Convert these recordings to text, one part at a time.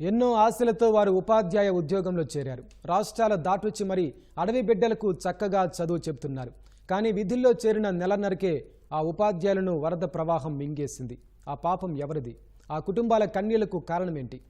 ఎన్నో ఆశలతో వారు ఉపాధ్యాయ ఉద్యోగంలో చేరారు. రాష్ట్రాల దాటొచ్చి మరి అడవి బిడ్డలకు చక్కగా చదువు చెబుతున్నారు. కానీ విధుల్లో చేరిన నెలన్నరకే ఆ ఉపాధ్యాయులను వరద ప్రవాహం మింగేసింది. ఆ పాపం ఎవరిది? ఆ కుటుంబాల కన్నీళ్ళకు కారణమేంటి?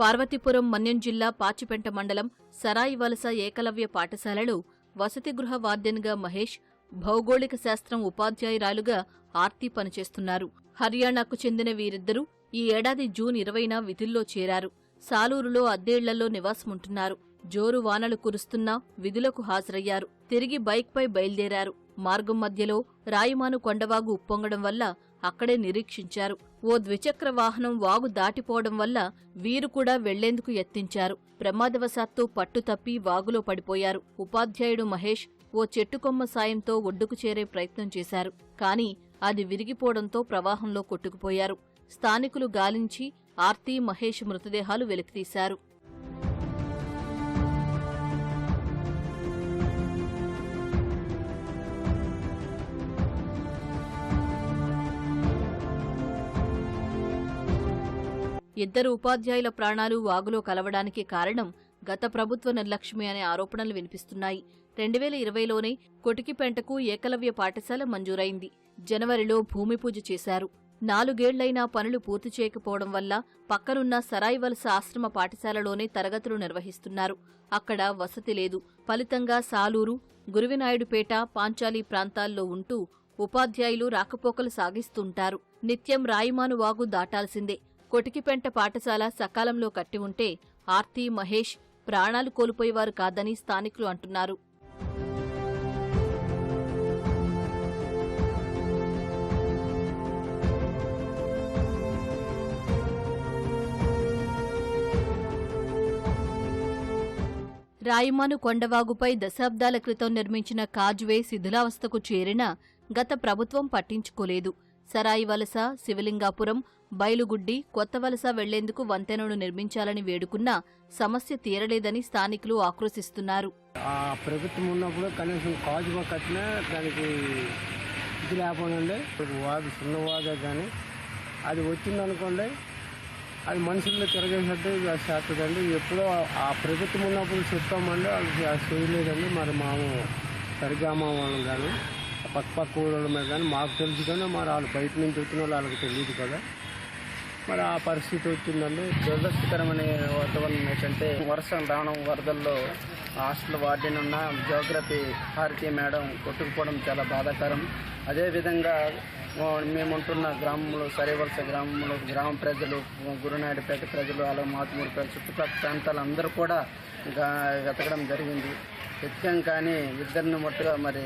పార్వతీపురం మన్యం జిల్లా పాచిపెంట మండలం సరాయి వలస ఏకలవ్య పాఠశాలలో వసతి గృహ వార్డెన్గా మహేష్ భౌగోళిక శాస్త్రం ఉపాధ్యాయురాలుగా ఆర్తి పనిచేస్తున్నారు. హర్యానాకు చెందిన వీరిద్దరూ ఈ ఏడాది జూన్ ఇరవైన విధుల్లో చేరారు. సాలూరులో అద్దేళ్ళలో నివాసముంటున్నారు. జోరు వానలు కురుస్తున్నా విధులకు హాజరయ్యారు. తిరిగి బైక్పై బయలుదేరారు. మార్గం మధ్యలో రాయిమాను కొండవాగు ఉప్పొంగడం వల్ల అక్కడే నిరీక్షించారు. ఓ ద్విచక్ర వాహనం వాగు దాటిపోవడం వల్ల వీరు కూడా వెళ్ళేందుకు యత్నించారు. ప్రమాదవశాత్తు పట్టు తప్పి వాగులో పడిపోయారు. ఉపాధ్యాయుడు మహేష్ ఓ చెట్టుకొమ్మ సాయంతో ఒడ్డుకు చేరే ప్రయత్నం చేశారు. కానీ అది విరిగిపోవడంతో ప్రవాహంలో కొట్టుకుపోయారు. స్థానికులు గాలించి ఆర్తి మహేష్ మృతదేహాలు వెలికితీశారు. ఇద్దరు ఉపాధ్యాయుల ప్రాణాలు వాగులో కలవడానికి కారణం గత ప్రభుత్వ నిర్లక్ష్యమే అనే ఆరోపణలు వినిపిస్తున్నాయి. రెండు వేల ఇరవైలోనే కొటికిపెంటకు ఏకలవ్య పాఠశాల మంజూరైంది. జనవరిలో భూమి పూజ చేశారు. నాలుగేళ్ళైనా పనులు పూర్తి చేయకపోవడం వల్ల పక్కనున్న సరాయి వలస ఆశ్రమ పాఠశాలలోనే తరగతులు నిర్వహిస్తున్నారు. అక్కడ వసతి లేదు. ఫలితంగా సాలూరు గురువినాయుడుపేట పాంచాలి ప్రాంతాల్లో ఉంటూ ఉపాధ్యాయులు రాకపోకలు సాగిస్తుంటారు. నిత్యం రాయిమాను వాగు దాటాల్సిందే. కొటికిపెంట పాఠశాల సకాలంలో కట్టి ఉంటే ఆర్తి మహేష్ ప్రాణాలు కోల్పోయేవారు కాదని స్థానికులు అంటున్నారు. రాయమాను కొండవాగుపై దశాబ్దాల క్రితం నిర్మించిన కాజ్వే శిథిలావస్థకు చేరినా గత ప్రభుత్వం పట్టించుకోలేదు. సరాయి వలస శివలింగాపురం బయలుగుడ్డి కొత్త వలస వెళ్ళేందుకు వంతెనను నిర్మించాలని వేడుకున్నా సమస్య తీరలేదని స్థానికులు ఆక్రోశిస్తున్నారు. ప్రభుత్వం ఉన్నప్పుడు కనీసం కాజుమా కట్టినా దానికి ఇది లేకపోనండి వాగు చిన్న వాగే కానీ అది వచ్చిందనుకోండి అది మనుషుల్లో తిరగేసట్టు చేస్తుందండి. ఎప్పుడో ఆ ప్రభుత్వం ఉన్నప్పుడు చెప్తామండి అది అది చేయలేదండి. మరి మాము సరిగ్గామా వాళ్ళం కానీ పక్క పక్క ఊళ్ళ మీద కానీ మాకు తెలుసు కానీ మరి వాళ్ళు బయట నుంచి వచ్చిన వాళ్ళు వాళ్ళకి తెలియదు కదా. మరి ఆ పరిస్థితి వచ్చిందండి. దురదృష్టకరమైన వాతావరణం ఏంటంటే వర్షం రావడం వరదల్లో హాస్టల్ వార్డెన్ ఉన్న జోగ్రఫీ భారతీయ మేడం కొట్టుకుపోవడం చాలా బాధాకరం. అదేవిధంగా మేముంటున్న గ్రామంలో సరివలస గ్రామంలో గ్రామ ప్రజలు గురునాయుడుపేట ప్రజలు అలాగే మాతుమూరు ప్రజలు చుట్టుపక్కల ప్రాంతాలు అందరూ కూడా వెతకడం జరిగింది. వెతికాం కానీ ఇద్దరిని మట్టుగా మరి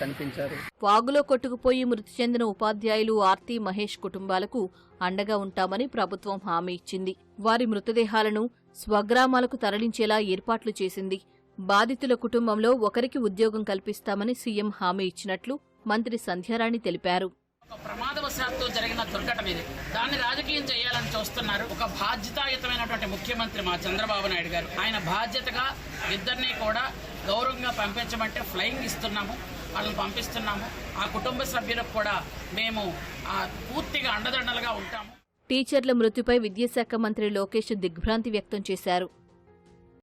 కనిపించారు. వాగులో కొట్టుకుపోయి మృతి చెందిన ఉపాధ్యాయులు ఆర్తి మహేష్ కుటుంబాలకు అండగా ఉంటామని ప్రభుత్వం హామీ ఇచ్చింది. వారి మృతదేహాలను స్వగ్రామాలకు తరలించేలా ఏర్పాట్లు చేసింది. బాధితుల కుటుంబంలో ఒకరికి ఉద్యోగం కల్పిస్తామని సీఎం హామీ ఇచ్చినట్లు మంత్రి సంధ్యారాణి తెలిపారు. ప్రమాదవశాత్తు జరిగిన దుర్ఘటన ఇది. దాన్ని రాజకీయం చేయాలని చూస్తున్నారు ఒక బాధ్యతాయుతమైనటువంటి ముఖ్యమంత్రి మా చంద్రబాబు నాయుడు గారు. ఆయన బాధ్యతగా ఇద్దరిని కూడా గౌరవంగా పంపించమంటే ఫ్లయింగ్ ఇస్తున్నాము వాళ్ళని పంపిస్తున్నాము. ఆ కుటుంబ సభ్యులకు కూడా మేము పూర్తిగా అండదండలుగా ఉంటాము. టీచర్ల మృతిపై విద్యాశాఖ మంత్రి లోకేష్ దిగ్భ్రాంతి వ్యక్తం చేశారు.